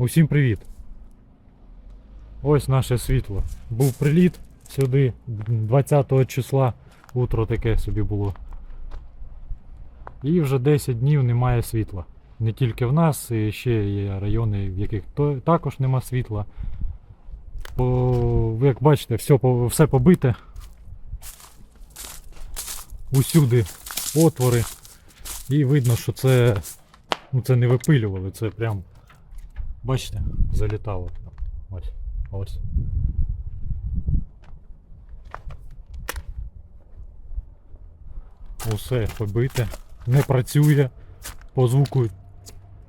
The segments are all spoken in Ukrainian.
Усім привіт! Ось наше світло. Був приліт сюди 20 числа. Утро таке собі було. І вже 10 днів немає світла. Не тільки в нас, і ще є райони, в яких також нема світла. По, як бачите, все, все побите. Усюди отвори. І видно, що це, ну, це не випилювали, це прям Бачите, залітало. Ось. Ось. Усе побите. Не працює. По звуку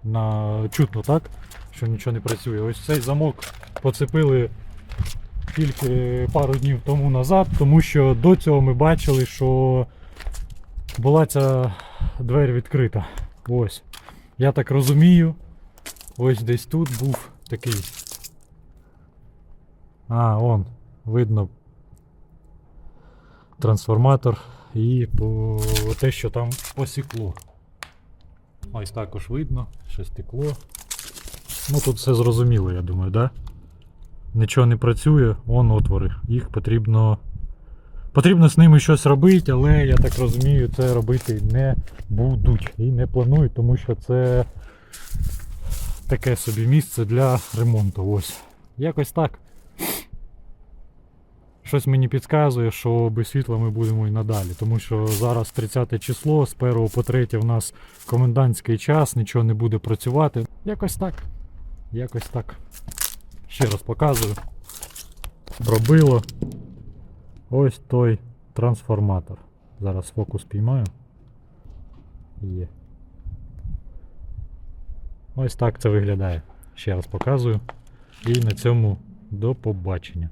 на... чутно так, що нічого не працює. Ось цей замок поцепили тільки пару днів тому назад, тому що до цього ми бачили, що була ця двері відкрита. Ось. Я так розумію, Ось десь тут був такий. А, он, видно трансформатор і по те, що там посікло. Ось також видно, що стекло. Ну тут все зрозуміло, я думаю, да? Нічого не працює, вон отвори. Їх потрібно. Потрібно з ними щось робити, але я так розумію, це робити не будуть і не планують, тому що це таке собі місце для ремонту. Ось. Якось так. Щось мені підказує, що без світла ми будемо і надалі. Тому що зараз 30 число, з 1 по 3 в нас комендантський час, нічого не буде працювати. Якось так. Якось так. Ще раз показую. Пробило. Ось той трансформатор. Зараз фокус піймаю. Є. Ось так це виглядає. Ще раз показую. І на цьому до побачення.